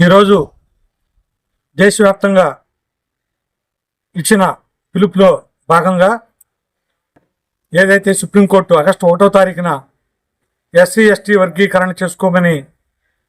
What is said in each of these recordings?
ఈరోజు దేశవ్యాప్తంగా ఇచ్చిన పిలుపులో భాగంగా ఏదైతే సుప్రీంకోర్టు ఆగస్టు ఒకటో తారీఖున ఎస్సీ ఎస్టీ వర్గీకరణ చేసుకోమని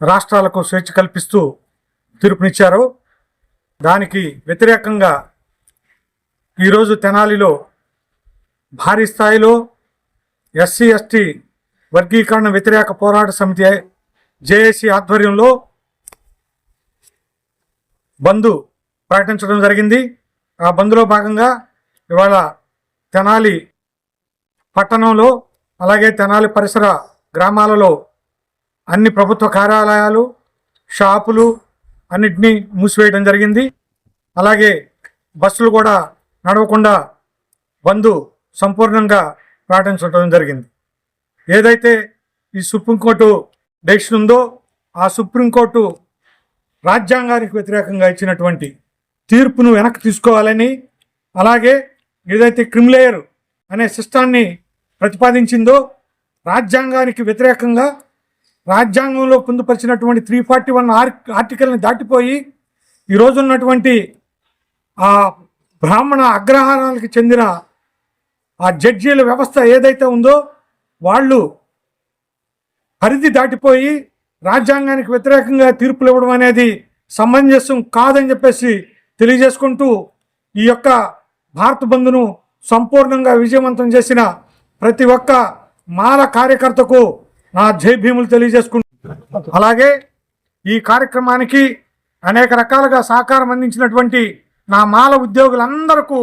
రాష్ట్రాలకు స్వేచ్ఛ కల్పిస్తూ తీర్పునిచ్చారో దానికి వ్యతిరేకంగా ఈరోజు తెనాలిలో భారీ స్థాయిలో ఎస్సీ ఎస్టీ వర్గీకరణ వ్యతిరేక పోరాట సమితి జేఏసీ ఆధ్వర్యంలో బంద్ ప్రకటించడం జరిగింది. ఆ బంద్లో భాగంగా ఇవాళ తెనాలి పట్టణంలో అలాగే తెనాలి పరిసర గ్రామాలలో అన్ని ప్రభుత్వ కార్యాలయాలు షాపులు అన్నిటినీ మూసివేయడం జరిగింది. అలాగే బస్సులు కూడా నడవకుండా బంద్ సంపూర్ణంగా ప్రకటించడం జరిగింది. ఏదైతే ఈ సుప్రీంకోర్టు డెసిషన్ ఉందో ఆ సుప్రీంకోర్టు రాజ్యాంగానికి వ్యతిరేకంగా ఇచ్చినటువంటి తీర్పును వెనక్కి తీసుకోవాలని అలాగే ఏదైతే క్రిమిలేయర్ అనే సిస్టాన్ని ప్రతిపాదించిందో రాజ్యాంగానికి వ్యతిరేకంగా రాజ్యాంగంలో పొందుపరిచినటువంటి త్రీ ఫార్టీ వన్ ఆర్ ఆర్టికల్ని దాటిపోయి ఈరోజు ఉన్నటువంటి ఆ బ్రాహ్మణ అగ్రహారాలకు చెందిన ఆ జడ్జీల వ్యవస్థ ఏదైతే ఉందో వాళ్ళు పరిధి దాటిపోయి రాజ్యాంగానికి వ్యతిరేకంగా తీర్పులు ఇవ్వడం అనేది సమంజసం కాదని చెప్పేసి తెలియజేసుకుంటూ ఈ యొక్క భారత బంద్ను సంపూర్ణంగా విజయవంతం చేసిన ప్రతి ఒక్క మాల కార్యకర్తకు నా జై భీములు తెలియజేసుకుంటూ అలాగే ఈ కార్యక్రమానికి అనేక రకాలుగా సహకారం అందించినటువంటి నా మాల ఉద్యోగులందరకు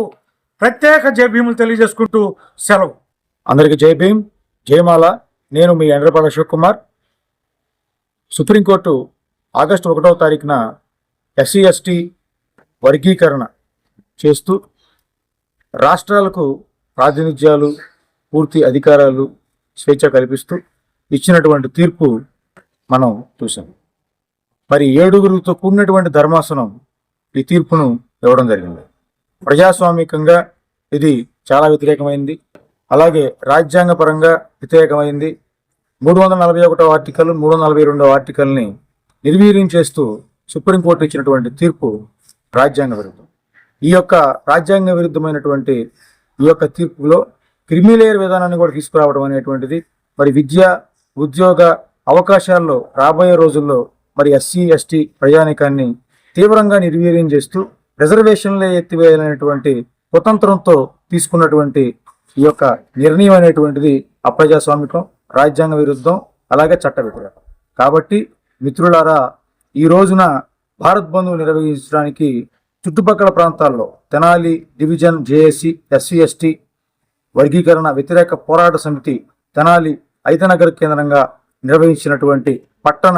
ప్రత్యేక జై భీములు తెలియజేసుకుంటూ సెలవు. అందరికీ జై భీమ్ జయమాల నేను మీ Endrapala Sivakumar. Supreme court August ఒకటవ తారీఖున ఎస్సీ ఎస్టీ వర్గీకరణ చేస్తూ రాష్ట్రాలకు ప్రాతినిధ్యాలు పూర్తి అధికారాలు స్వేచ్ఛ కల్పిస్తూ ఇచ్చినటువంటి తీర్పు మనం చూసాం మరి ఏడుగురులతో కూడినటువంటి ధర్మాసనం ఈ తీర్పును ఇవ్వడం జరిగింది. ప్రజాస్వామికంగా ఇది చాలా వ్యతిరేకమైంది. అలాగే రాజ్యాంగపరంగా వ్యతిరేకమైంది. మూడు వందల నలభై ఒకటో ఆర్టికల్ మూడు వందల నలభై రెండో ఆర్టికల్ని నిర్వీర్యం చేస్తూ సుప్రీంకోర్టు ఇచ్చినటువంటి తీర్పు రాజ్యాంగ విరుద్ధం. ఈ యొక్క రాజ్యాంగ విరుద్ధమైనటువంటి ఈ యొక్క తీర్పులో క్రిమిలేయర్ విధానాన్ని కూడా తీసుకురావడం అనేటువంటిది మరి విద్య ఉద్యోగ అవకాశాల్లో రాబోయే రోజుల్లో మరి ఎస్సీ ఎస్టీ ప్రయాణికాన్ని తీవ్రంగా నిర్వీర్యం చేస్తూ రిజర్వేషన్లే ఎత్తివేయాలనేటువంటి కుతంత్రంతో తీసుకున్నటువంటి ఈ యొక్క నిర్ణయం అనేటువంటిది అప్రజాస్వామికం. రాజ్యాంగ విరుద్ధం అలాగే చట్ట వ్యతిరేకం కాబట్టి మిత్రులారా ఈ రోజున భారత్ బంధువులు నిర్వహించడానికి చుట్టుపక్కల ప్రాంతాల్లో Tenali division JAC SC ST వర్గీకరణ వ్యతిరేక పోరాట సమితి తెనాలి ఐతనగర్ కేంద్రంగా నిర్వహించినటువంటి పట్టణ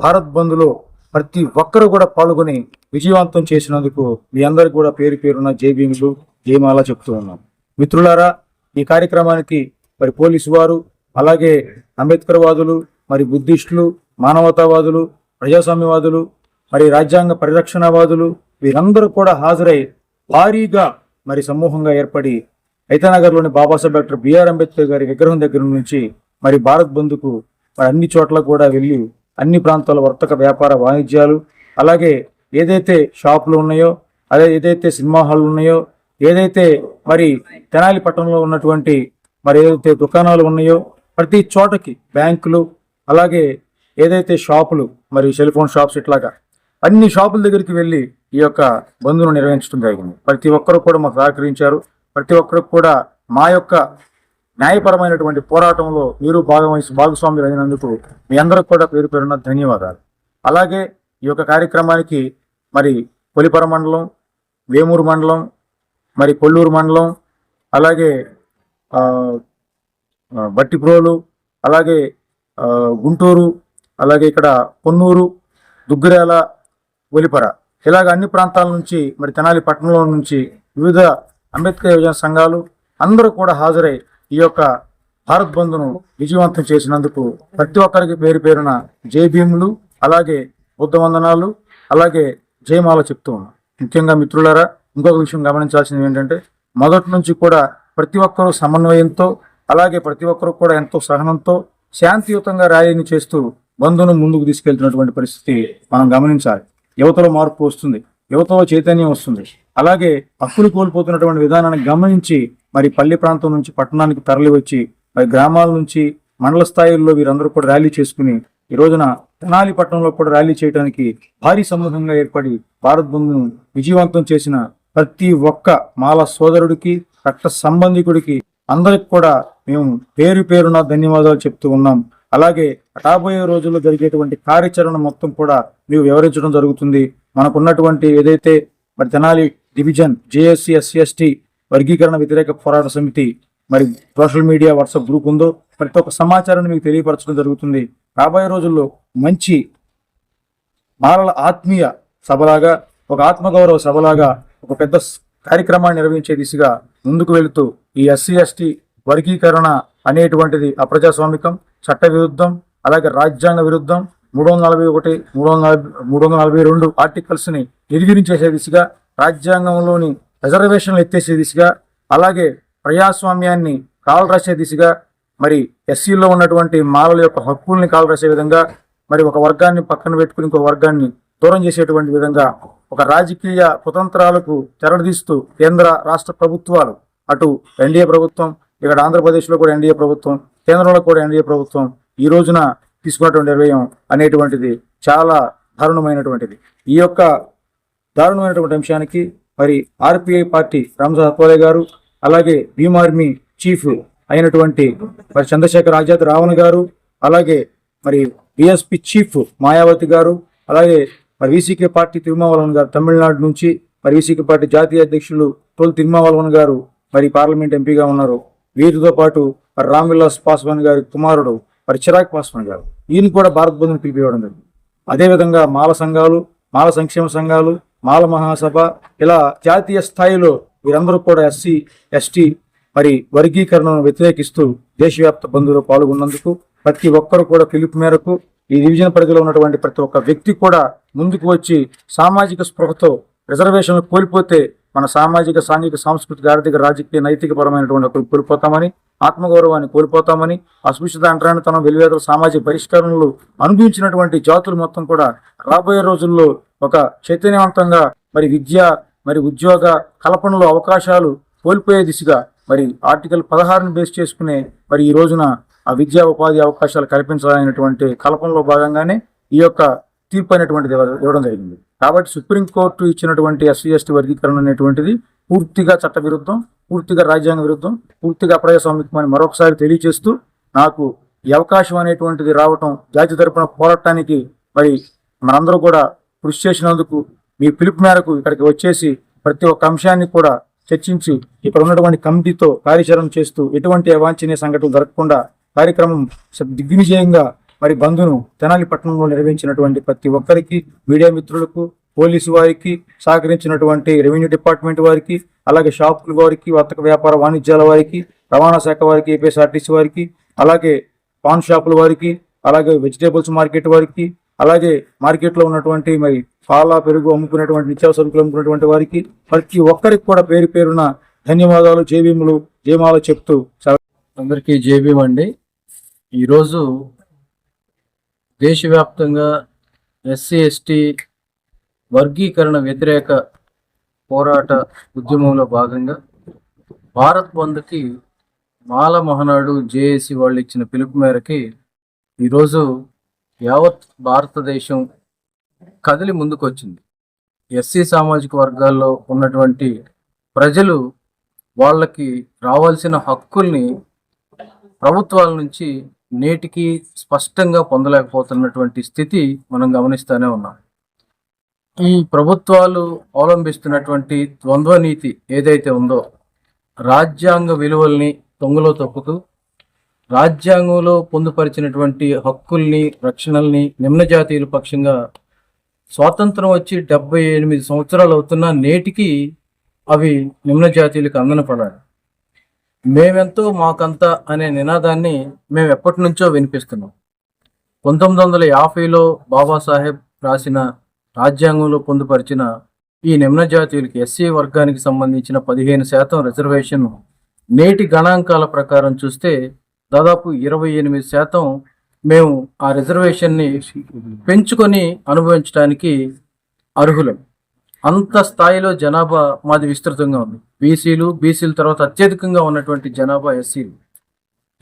భారత్ బంద్లో ప్రతి ఒక్కరు కూడా పాల్గొని విజయవంతం చేసినందుకు మీ అందరికి కూడా పేరు పేరున్న జై జయమాల చెప్తూ ఉన్నాం. మిత్రులారా ఈ కార్యక్రమానికి మరి పోలీసు వారు అలాగే అంబేద్కర్ వాదులు మరి బుద్ధిస్టులు మానవతావాదులు ప్రజాస్వామ్యవాదులు మరి రాజ్యాంగ పరిరక్షణవాదులు వీరందరూ కూడా హాజరై భారీగా మరి సమూహంగా ఏర్పడి ఐతానగర్లోని బాబాసాహెబ్ డాక్టర్ బిఆర్ అంబేద్కర్ గారి విగ్రహం దగ్గర నుంచి మరి భారత్ బంధుకు మరి అన్ని చోట్ల కూడా వెళ్ళి అన్ని ప్రాంతాల వర్తక వ్యాపార వాణిజ్యాలు అలాగే ఏదైతే షాపులు ఉన్నాయో అదే ఏదైతే సినిమా హాళ్ళు ఉన్నాయో ఏదైతే మరి తెనాలి పట్టణంలో ఉన్నటువంటి మరి ఏదైతే దుకాణాలు ఉన్నాయో ప్రతి చోటకి బ్యాంకులు అలాగే ఏదైతే షాపులు మరి సెల్ ఫోన్ షాప్స్ ఇట్లాగా అన్ని షాపుల దగ్గరికి వెళ్ళి ఈ యొక్క బంధును నిర్వహించడం జరిగింది. ప్రతి ఒక్కరు కూడా మాకు సహకరించారు. ప్రతి ఒక్కరు కూడా మా యొక్క న్యాయపరమైనటువంటి పోరాటంలో మీరు భాగవహించి భాగస్వాములు అయినందుకు మీ అందరికి కూడా పేరు పేరున్న ధన్యవాదాలు. అలాగే ఈ యొక్క కార్యక్రమానికి మరి పొలిపర మండలం వేమూరు మండలం మరి కొల్లూరు మండలం అలాగే బట్టిప్రోలు అలాగే గుంటూరు అలాగే ఇక్కడ పొన్నూరు దుగ్గిరాల ఒలిపర. ఇలాగ అన్ని ప్రాంతాల నుంచి మరి తెనాలి పట్టణంలో నుంచి వివిధ అంబేద్కర్ యువజన సంఘాలు అందరూ కూడా హాజరై ఈ యొక్క భారత్ బంద్ను విజయవంతం చేసినందుకు ప్రతి ఒక్కరికి పేరు పేరున జై భీములు అలాగే బుద్ధ వందనాలు అలాగే జయమాల చెప్తూ ఉన్నాం. ముఖ్యంగా మిత్రులారా ఇంకొక విషయం గమనించాల్సింది ఏంటంటే మొదటి నుంచి కూడా ప్రతి ఒక్కరూ సమన్వయంతో అలాగే ప్రతి ఒక్కరూ కూడా ఎంతో సహనంతో శాంతియుతంగా ర్యాలీని చేస్తూ బంధును ముందుకు తీసుకెళ్తున్నటువంటి పరిస్థితి మనం గమనించాలి. యువతలో మార్పు వస్తుంది. యువతలో చైతన్యం వస్తుంది. అలాగే హక్కులు కోల్పోతున్నటువంటి విధానాన్ని గమనించి మరి పల్లె ప్రాంతం నుంచి పట్టణానికి తరలి వచ్చి మరి గ్రామాల నుంచి మండల స్థాయిల్లో వీరందరూ కూడా ర్యాలీ చేసుకుని ఈ రోజున తెనాలి పట్టణంలో కూడా ర్యాలీ చేయడానికి భారీ సమూహంగా ఏర్పడి భారత్ బంధును విజయవంతం చేసిన ప్రతి ఒక్క మాల సోదరుడికి రక్త సంబంధికుడికి అందరికి కూడా మేము పేరు పేరున ధన్యవాదాలు చెప్తూ ఉన్నాం. అలాగే రాబోయే రోజుల్లో జరిగేటువంటి కార్యాచరణ మొత్తం కూడా మేము వివరించడం జరుగుతుంది. మనకున్నటువంటి ఏదైతే మరి Tenali division JAC SC ST వర్గీకరణ వ్యతిరేక పోరాట సమితి మరి సోషల్ మీడియా వాట్సాప్ గ్రూప్ ఉందో ప్రతి ఒక్క సమాచారాన్ని మీకు తెలియపరచడం జరుగుతుంది. రాబోయే రోజుల్లో మంచి మాలల ఆత్మీయ సభలాగా ఒక ఆత్మగౌరవ సభలాగా ఒక పెద్ద కార్యక్రమాన్ని నిర్వహించే దిశగా ముందుకు వెళుతూ ఈ ఎస్సీ ఎస్టీ వర్గీకరణ అనేటువంటిది అప్రజాస్వామికం చట్ట విరుద్ధం అలాగే రాజ్యాంగ విరుద్ధం మూడు వందల నలభై ఒకటి మూడు వందల మూడు వందల నలభై రెండు ఆర్టికల్స్ని నిర్వీరించేసే దిశగా రాజ్యాంగంలోని రిజర్వేషన్లు ఎత్తేసే దిశగా అలాగే ప్రజాస్వామ్యాన్ని కాలరాసే దిశగా మరి ఎస్సీలో ఉన్నటువంటి మాలల యొక్క హక్కుల్ని కాలరాసే విధంగా మరి ఒక వర్గాన్ని పక్కన పెట్టుకుని ఇంకో వర్గాన్ని దూరం చేసేటువంటి విధంగా ఒక రాజకీయ కుతంత్రాలకు తెరదీస్తూ కేంద్ర రాష్ట్ర ప్రభుత్వాలు అటు ఎన్డీఏ ప్రభుత్వం ఇక్కడ ఆంధ్రప్రదేశ్లో కూడా ఎన్డీఏ ప్రభుత్వం కేంద్రంలో కూడా ఎన్డీఏ ప్రభుత్వం ఈ రోజున తీసుకున్నటువంటి నిర్ణయం అనేటువంటిది చాలా దారుణమైనటువంటిది. ఈ యొక్క దారుణమైనటువంటి అంశానికి మరి ఆర్పిఐ పార్టీ రామజా అత్వాలే గారు అలాగే భీమ్ ఆర్మీ చీఫ్ అయినటువంటి మరి చంద్రశేఖర్ ఆజాద్ రావణ్ గారు అలాగే మరి బిఎస్పి చీఫ్ మాయావతి గారు అలాగే మరి వీసీకే పార్టీ తిరుమావలవన్ గారు తమిళనాడు నుంచి మరి వీసీకే పార్టీ జాతీయ అధ్యక్షులు తొలి తిరుమావలవన్ గారు మరి పార్లమెంట్ ఎంపీగా ఉన్నారు. వీరితో పాటు రామ్విలాస్ రామ్ విలాస్ పాస్వాన్ గారి కుమారుడు మరి చిరాగ్ పాస్వాన్ గారు. ఈయన కూడా భారత్ బంధుని పిలిపివ్వడం జరిగింది. అదేవిధంగా మాల సంఘాలు మాల సంక్షేమ సంఘాలు మాల మహాసభ ఇలా జాతీయ స్థాయిలో వీరందరూ కూడా ఎస్సీ ఎస్టీ మరి వర్గీకరణను వ్యతిరేకిస్తూ దేశవ్యాప్త బంధువులు పాల్గొన్నందుకు ప్రతి ఒక్కరు కూడా పిలుపు మేరకు ఈ డివిజన్ పరిధిలో ఉన్నటువంటి ప్రతి ఒక్క వ్యక్తి కూడా ముందుకు వచ్చి సామాజిక స్పృహతో రిజర్వేషన్లు కోల్పోతే మన సామాజిక సాంఘిక సాంస్కృతిక ఆర్థిక రాజకీయ నైతిక పరమైనటువంటి హక్కులు కోల్పోతామని ఆత్మగౌరవాన్ని కోల్పోతామని అస్పృశ్యత అంటరానితనం వెలివేతల సామాజిక పరిష్కరణలు అనుభవించినటువంటి జాతులు మొత్తం కూడా రాబోయే రోజుల్లో ఒక చైతన్యవంతంగా మరి విద్య మరి ఉద్యోగ కల్పనలో అవకాశాలు కోల్పోయే దిశగా మరి ఆర్టికల్ పదహారును బేస్ చేసుకునే మరి ఈ రోజున ఆ విద్యా ఉపాధి అవకాశాలు కల్పించాలనేటువంటి కల్పనలో భాగంగానే ఈ యొక్క తీర్పు అనేటువంటిది ఇవ్వడం జరిగింది. కాబట్టి సుప్రీంకోర్టు ఇచ్చినటువంటి ఎస్సీ ఎస్టీ వర్గీకరణ అనేటువంటిది పూర్తిగా చట్ట విరుద్ధం పూర్తిగా రాజ్యాంగ విరుద్ధం పూర్తిగా అప్రజాస్వామికం అని మరొకసారి తెలియజేస్తూ నాకు ఈ అవకాశం అనేటువంటిది రావటం జాతి తరపున పోరాటానికి మరి మనందరూ కూడా కృషి చేసినందుకు మీ పిలుపు మేరకు ఇక్కడికి వచ్చేసి ప్రతి ఒక్క అంశాన్ని కూడా చర్చించి ఇక్కడ ఉన్నటువంటి కమిటీతో కార్యాచరణ చేస్తూ ఎటువంటి అవాంఛనీయ సంఘటనలు జరగకుండా కార్యక్రమం దిగ్విజయంగా మరి బంధును తెనాలి పట్టణంలో నిర్వహించినటువంటి ప్రతి ఒక్కరికి మీడియా మిత్రులకు పోలీసు వారికి సహకరించినటువంటి రెవెన్యూ డిపార్ట్మెంట్ వారికి అలాగే షాపుల వారికి వర్తక వ్యాపార వాణిజ్యాల వారికి రవాణా శాఖ వారికి ఏపీఎస్ఆర్టీసీ వారికి అలాగే పాన్ షాపుల వారికి అలాగే వెజిటేబుల్స్ మార్కెట్ వారికి అలాగే మార్కెట్లో ఉన్నటువంటి మరి పాల పెరుగు అమ్ముకునేటువంటి నిత్యావసర సరుకులు అమ్ముకునేటువంటి వారికి ప్రతి ఒక్కరికి కూడా పేరు పేరున ధన్యవాదాలు జేబీములు జయమాలు చెప్తూ అందరికీ జేబీఎం అండి. ఈరోజు దేశవ్యాప్తంగా ఎస్సీ ఎస్టీ వర్గీకరణ వ్యతిరేక పోరాట ఉద్యమంలో భాగంగా భారత్ బంద్కి మాల మహనాడు జేఏసీ వాళ్ళు ఇచ్చిన పిలుపు మేరకి ఈరోజు యావత్ భారతదేశం కదిలి ముందుకొచ్చింది. ఎస్సీ సామాజిక వర్గాల్లో ఉన్నటువంటి ప్రజలు వాళ్ళకి రావాల్సిన హక్కుల్ని ప్రభుత్వాల నుంచి నేటికి స్పష్టంగా పొందలేకపోతున్నటువంటి స్థితి మనం గమనిస్తూనే ఉన్నాం. ఈ ప్రభుత్వాలు అవలంబిస్తున్నటువంటి ద్వంద్వ నీతి ఏదైతే ఉందో రాజ్యాంగ విలువల్ని తొంగలో తొక్కుతూ రాజ్యాంగంలో పొందుపరిచినటువంటి హక్కుల్ని రక్షణల్ని నిమ్న జాతీయుల పక్షంగా స్వాతంత్రం వచ్చి డెబ్బై ఎనిమిది సంవత్సరాలు అవుతున్నా నేటికి అవి నిమ్న జాతీయులకు మేమెంతో మాకంత అనే నినాదాన్ని మేము ఎప్పటి నుంచో వినిపిస్తున్నాం. పంతొమ్మిది వందల యాభైలో బాబాసాహెబ్ రాసిన రాజ్యాంగంలో పొందుపరిచిన ఈ నిమ్న జాతీయులకి ఎస్సీ వర్గానికి సంబంధించిన పదిహేను శాతం రిజర్వేషన్ నేటి గణాంకాల ప్రకారం చూస్తే దాదాపు ఇరవై ఎనిమిది శాతం మేము ఆ రిజర్వేషన్ని పెంచుకొని అనుభవించడానికి అర్హులం. అంత స్థాయిలో జనాభా మాది విస్తృతంగా ఉంది. బీసీలు బీసీల తర్వాత అత్యధికంగా ఉన్నటువంటి జనాభా ఎస్సీలు.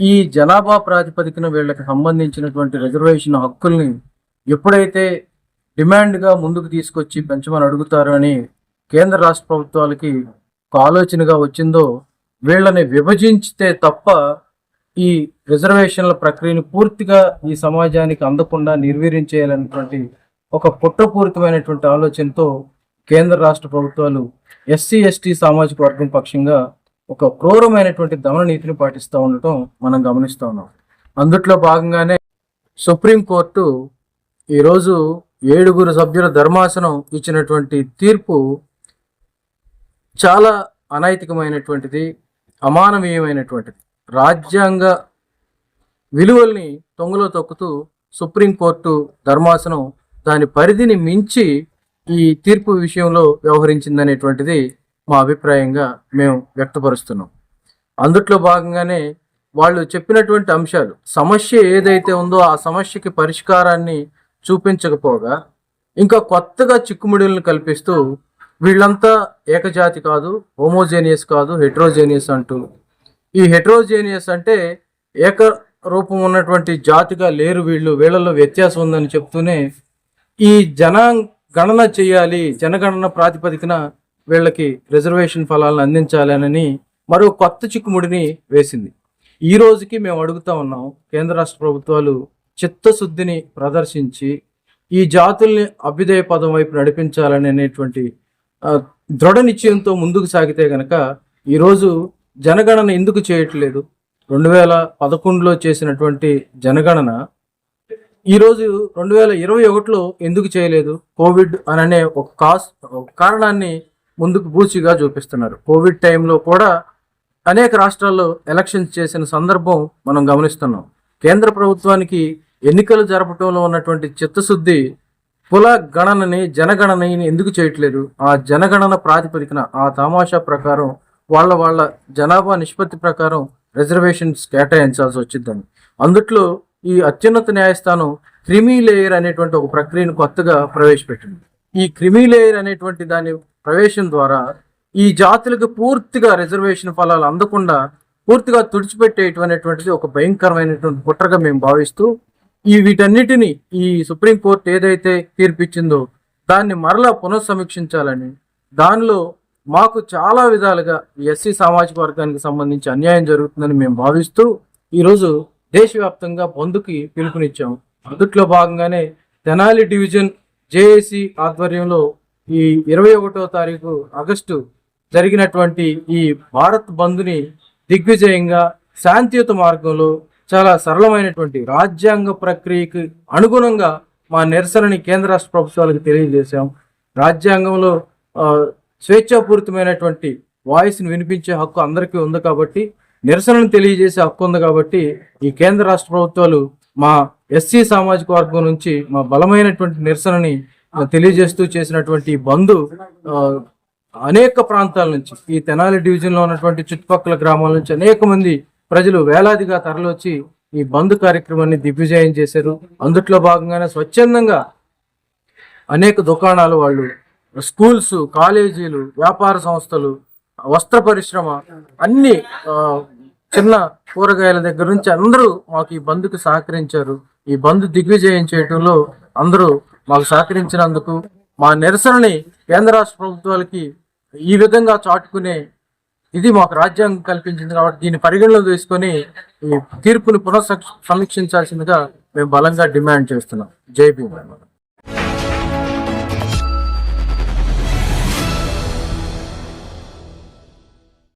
ఈ జనాభా ప్రాతిపదికన వీళ్ళకి సంబంధించినటువంటి రిజర్వేషన్ హక్కుల్ని ఎప్పుడైతే డిమాండ్గా ముందుకు తీసుకొచ్చి పెంచమని అడుగుతారు అని కేంద్ర రాష్ట్ర ప్రభుత్వాలకి ఒక ఆలోచనగా వచ్చిందో వీళ్ళని విభజించితే తప్ప ఈ రిజర్వేషన్ల ప్రక్రియను పూర్తిగా ఈ సమాజానికి అందకుండా నిర్వీర్యం చేయాలనేటువంటి ఒక కుట్రపూరితమైనటువంటి ఆలోచనతో కేంద్ర రాష్ట్ర ప్రభుత్వాలు ఎస్సీ ఎస్టీ సామాజిక వర్గం పక్షంగా ఒక క్రూరమైనటువంటి దమన నీతిని పాటిస్తూ ఉండటం మనం గమనిస్తూ ఉన్నాం. అందుట్లో భాగంగానే సుప్రీంకోర్టు ఈరోజు ఏడుగురు సభ్యుల ధర్మాసనం ఇచ్చినటువంటి తీర్పు చాలా అనైతికమైనటువంటిది అమానవీయమైనటువంటిది. రాజ్యాంగ విలువల్ని తొంగలో తొక్కుతూ సుప్రీంకోర్టు ధర్మాసనం దాని పరిధిని మించి ఈ తీర్పు విషయంలో వ్యవహరించిందనేటువంటిది మా అభిప్రాయంగా మేము వ్యక్తపరుస్తున్నాం. అందుట్లో భాగంగానే వాళ్ళు చెప్పినటువంటి అంశాలు సమస్య ఏదైతే ఉందో ఆ సమస్యకి పరిష్కారాన్ని చూపించకపోగా ఇంకా కొత్తగా చిక్కుముడులను కల్పిస్తూ వీళ్ళంతా ఏకజాతి కాదు హోమోజేనియస్ కాదు హెట్రోజేనియస్ అంటూ. ఈ హెట్రోజేనియస్ అంటే ఏక రూపం ఉన్నటువంటి జాతిగా లేరు వీళ్ళు వీళ్ళలో వ్యత్యాసం ఉందని చెప్తూనే ఈ జన గణన చేయాలి జనగణన ప్రాతిపదికన వీళ్ళకి రిజర్వేషన్ ఫలాలను అందించాలని మరో కొత్త చిక్కుముడిని వేసింది. ఈ రోజుకి మేము అడుగుతా ఉన్నాం కేంద్ర రాష్ట్ర ప్రభుత్వాలు చిత్తశుద్ధిని ప్రదర్శించి ఈ జాతుల్ని అభ్యుదయ పదం వైపు నడిపించాలని అనేటువంటి దృఢ నిశ్చయంతో ముందుకు సాగితే గనక ఈరోజు జనగణన ఎందుకు చేయట్లేదు? రెండు వేల పదకొండులో చేసినటువంటి జనగణన ఈరోజు రెండు వేల ఇరవై ఒకటిలో ఎందుకు చేయలేదు? కోవిడ్ అననే ఒక కాస్ కారణాన్ని ముందుకు బూచిగా చూపిస్తున్నారు. కోవిడ్ టైంలో కూడా అనేక రాష్ట్రాల్లో ఎలక్షన్స్ చేసిన సందర్భం మనం గమనిస్తున్నాం. కేంద్ర ప్రభుత్వానికి ఎన్నికలు జరపడంలో ఉన్నటువంటి చిత్తశుద్ధి కుల గణనని జనగణనని ఎందుకు చేయట్లేదు? ఆ జనగణన ప్రాతిపదికన ఆ తమాషా ప్రకారం వాళ్ళ వాళ్ళ జనాభా నిష్పత్తి ప్రకారం రిజర్వేషన్స్ కేటాయించాల్సి వచ్చిందని. అందుట్లో ఈ అత్యున్నత న్యాయస్థానం క్రిమీ లేయర్ అనేటువంటి ఒక ప్రక్రియను కొత్తగా ప్రవేశపెట్టింది. ఈ క్రిమీ లేయర్ అనేటువంటి దాని ప్రవేశం ద్వారా ఈ జాతులకు పూర్తిగా రిజర్వేషన్ ఫలాలు అందకుండా పూర్తిగా తుడిచిపెట్టేటువంటిది ఒక భయంకరమైనటువంటి కుట్రగా మేము భావిస్తూ ఈ వీటన్నిటిని ఈ సుప్రీంకోర్టు ఏదైతే తీర్పిచ్చిందో దాన్ని మరలా పునఃసమీక్షించాలని దానిలో మాకు చాలా విధాలుగా ఎస్సీ సామాజిక వర్గానికి సంబంధించి అన్యాయం జరుగుతుందని మేము భావిస్తూ ఈరోజు దేశవ్యాప్తంగా బంద్కి పిలుపునిచ్చాం అందుట్లో భాగంగానే తెనాలి డివిజన్ జేఏసీ ఆధ్వర్యంలో ఈ ఇరవై ఒకటో తారీఖు ఆగస్టు జరిగినటువంటి ఈ భారత్ బంద్ని దిగ్విజయంగా శాంతియుత మార్గంలో చాలా సరళమైనటువంటి రాజ్యాంగ ప్రక్రియకి అనుగుణంగా మా నిరసనని కేంద్ర రాష్ట్ర ప్రభుత్వాలకు తెలియజేశాం రాజ్యాంగంలో స్వేచ్ఛాపూరితమైనటువంటి వాయిస్ని వినిపించే హక్కు అందరికీ ఉంది కాబట్టి నిరసనను తెలియజేసే హక్కు ఉంది కాబట్టి ఈ కేంద్ర రాష్ట్ర ప్రభుత్వాలు మా ఎస్సీ సామాజిక వర్గం నుంచి మా బలమైనటువంటి నిరసనని తెలియజేస్తూ చేసినటువంటి బంధు అనేక ప్రాంతాల నుంచి ఈ తెనాలి డివిజన్లో ఉన్నటువంటి చుట్టుపక్కల గ్రామాల నుంచి అనేక మంది ప్రజలు వేలాదిగా తరలివచ్చి ఈ బంద్ కార్యక్రమాన్ని దిగ్విజయం చేశారు. అందుట్లో భాగంగానే స్వచ్ఛందంగా అనేక దుకాణాలు వాళ్ళు స్కూల్స్ కాలేజీలు వ్యాపార సంస్థలు వస్త్ర పరిశ్రమ అన్ని చిన్న కూరగాయల దగ్గర నుంచి అందరూ మాకు ఈ బంద్కు సహకరించారు. ఈ బంద్ దిగ్విజయం చేయటంలో అందరూ మాకు సహకరించినందుకు మా నిరసనని కేంద్ర రాష్ట్ర ప్రభుత్వాలకి ఈ విధంగా చాటుకునే ఇది మాకు రాజ్యాంగం కల్పించింది కాబట్టి దీన్ని పరిగణలో తీసుకొని ఈ తీర్పును పునః సమీక్షించాల్సిందిగా మేము బలంగా డిమాండ్ చేస్తున్నాం. జై భీమ్.